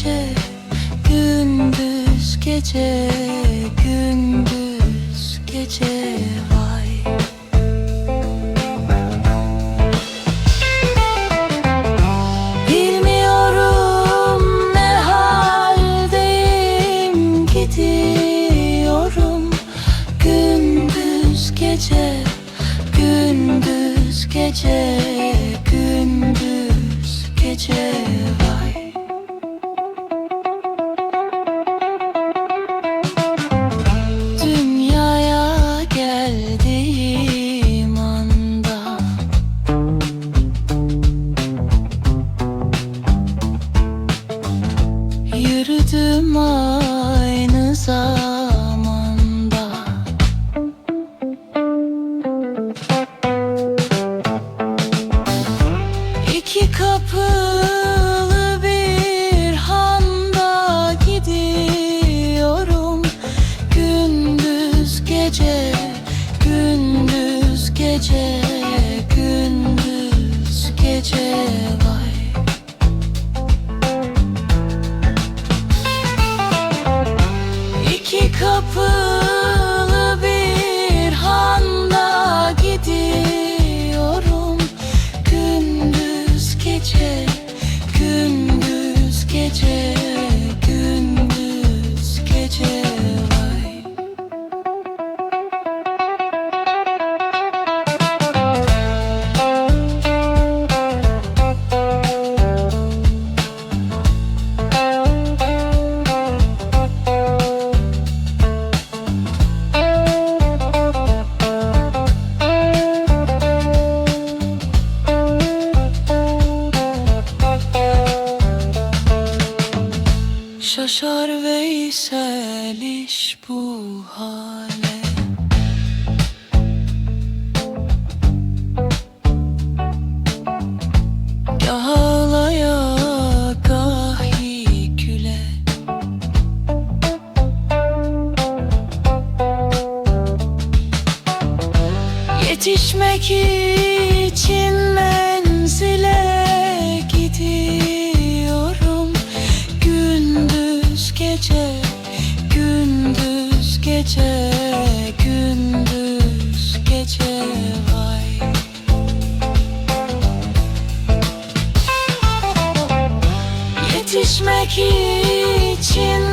gece, gündüz gece, gündüz gece vay Bilmiyorum ne haldeyim gidiyorum. Gündüz gece, gündüz gece, gündüz gece kapılı bir handa gidiyorum. Gündüz gece, gündüz gece, gündüz gece vay. İki kapılı Şaşar Veysel iş bu hale. Ağlaya gah güle. Yetişmek için menzile gece, gündüz gece, gündüz gece vay. Yetişmek için